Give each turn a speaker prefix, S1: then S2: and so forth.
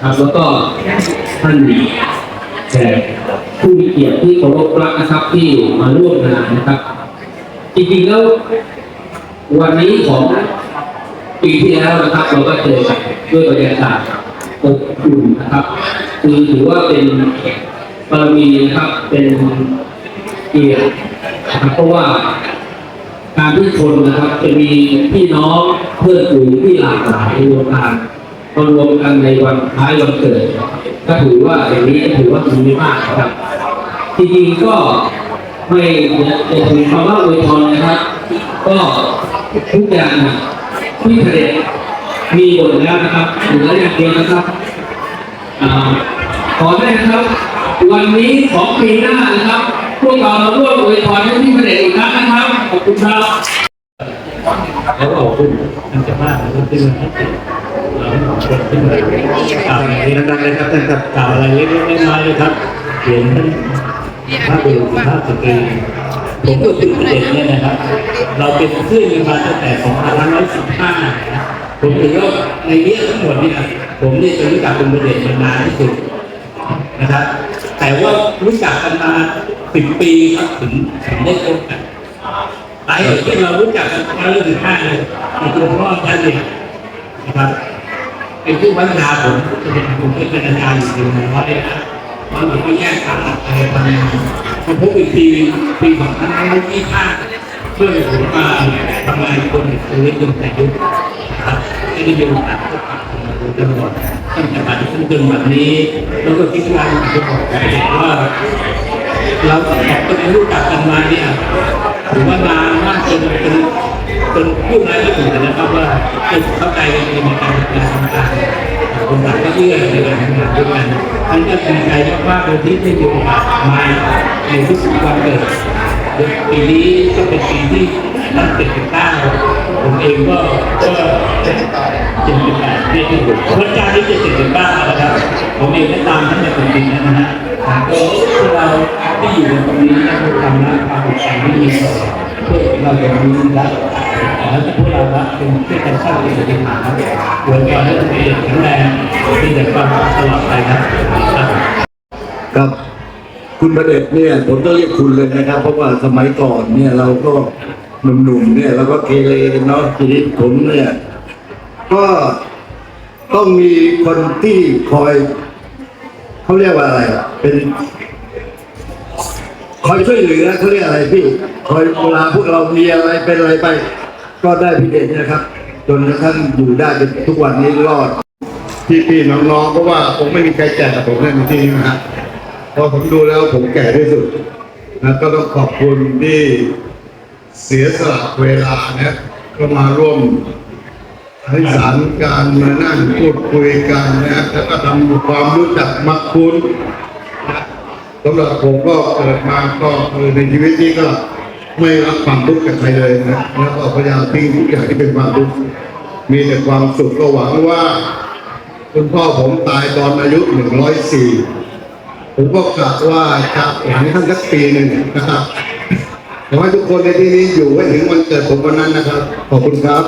S1: แล้วก็ท่านแขกผู้มีเกียรติที่เคารพรักนะครับที่มาร่วมงานนะครับ จริงๆแล้ววันนี้ของปีที่แล้วนะครับ เราก็เจอกันด้วยบรรยากาศอบอุ่นนะครับ คือถือว่าเป็นบารมีนะครับเป็นเกียรตินะครับเพราะว่าการที่คนนะครับจะมีพี่น้องเพื่อนฝูงที่หลากหลายในวงการ มารวมกันในวันคล้ายวันเกิดก็ถือว่าอย่างนี้ก็ถือว่าดีมากนะครับจริงๆก็ไม่จะถึงคำว่าอวยพรนะครับ ก็ทุกอย่างที่เสด็จมีหมดแล้วนะครับเหลืออย่างเดียวนะครับอขอได้นะครับ วันนี้ของปีหน้านะครับ พวกเราร่วมอวยพรให้ที่เสด็จอีกครั้งนะครับขอบคุณครับ
S2: แล้วขอบคุณท่านเจ้าภาพนะครับที่มาให้เกียรติ เราทั้งสองคนขึ้นมากล่าวอะไรดังๆเลยครับท่านครับกล่าวอะไรเล็กๆน้อยๆเลยครับเขียนท่านพระบุรุษพระสตรีผมก็ถึงเด็กเนี่ยนะครับ เราเป็นเพื่อนกันมาตั้งแต่ 2515นะผมถือว่าในนี้ทั้งหมดเนี่ยผมเนี่ยจะรู้จักคุณประเด็นมานานที่สุดนะครับ แต่ว่ารู้จักกันมาสิบปีครับถึงถึงได้พบกันสาเหตุที่เรารู้จักกันมาเรื่องถึงห้าเลยมีตัวพ่อท่านเนี่ยนะครับ เป็นผู้พัฒนาผมจะเป็นผมเป็นอาจารย์อยู่ในร้อยนะมันเหมือนก็แยกขาดอะไรบางอย่างมาพบอีกทีปีสองพันห้าร้อยยี่สิบห้าเพื่อผมมาทำงานคนตัวเล็กยงแต่ยุคนะครับไม่ได้มีโอกาสพบปะกันมาโดตลอดตั้งแต่บัดนี้จนแบบนี้แล้วก็คิดว่าจะบอกว่าเราสองคนที่รู้จักกันมาเนี่ยถือว่านานมากจนจนจน พูดอะไรไม่ถูกนะครับว่าจะเข้าใจกันในการทำงานคนต่างก็เชื่อในการทำงานด้วยกันท่านก็ภูมิใจมากๆเลยที่ได้มีโอกาสมาในทุกวันเกิดปีนี้ก็เป็นปีที่ท่านเป็นเก้าผมเองก็ก็เจ็ดเจ็ดสิบแปดปีที่หกพระเจ้าที่เจ็ดสิบเก้านะครับผมเองก็ตามท่านมาเป็นปีนั้นะฮะก็พวกเราที่อยู่ตรงนี้นะพวกทำหนะความอุตสาหที่มีเพื่อเราจะมีรัก แล้พวกเราละเป็นเพื่อกันสร้างเป็นปฏิหารอวยพรให้ตัวเองแข็งแรงมีแต่ความสุขตลอดไปนะ
S3: ครับ คุณประเด็จเนี่ยผมต้องเรียกคุณเลยนะครับ เพราะว่าสมัยก่อนเนี่ยเราก็หนุ่มๆเนี่ยเราก็เกเรกันเนาะทีนี้ผมเนี่ย ก็ต้องมีคนที่คอยเขาเรียกว่าอะไรอะเป็น คอยช่วยเหลือเขาเรียกอะไรพี่ คอยเวลาพวกเรามีอะไรเป็นอะไรไป ก็ได้พี่เด่นะครับ จนกระทั่งอยู่ได้จนทุกวันนี้รอดพี่น้องๆเพราะว่าผมไม่มีใครแก่กับผมในที่นี้นะครับเพราะผมดูแล้วผมแก่ที่สุดนะก็ต้องขอบคุณที่เสียสละเวลานะก็มาร่วมให้สารการมานั่งพูดคุยกันนะแล้วก็ทำความรู้จักมักคุ้นสำหรับผมก็เกิดมาก็คือในชีวิตนี้ก็ ไม่รับความทุกข์จากใครเลยนะแล้วก็พยายามทิ้งทุกอย่างที่เป็นความทุกข์มีแต่ความสุขก็หวังว่า คุณพ่อผมตายตอนอายุหนึ่งร้อยสี่ผมก็กะว่าจะหลังท่านสักปีหนึ่งนะครับขอให้ทุกคนในที่นี้อยู่ไว้ถึงวันเกิดผมวันนั้นนะครับ ขอบคุณครับ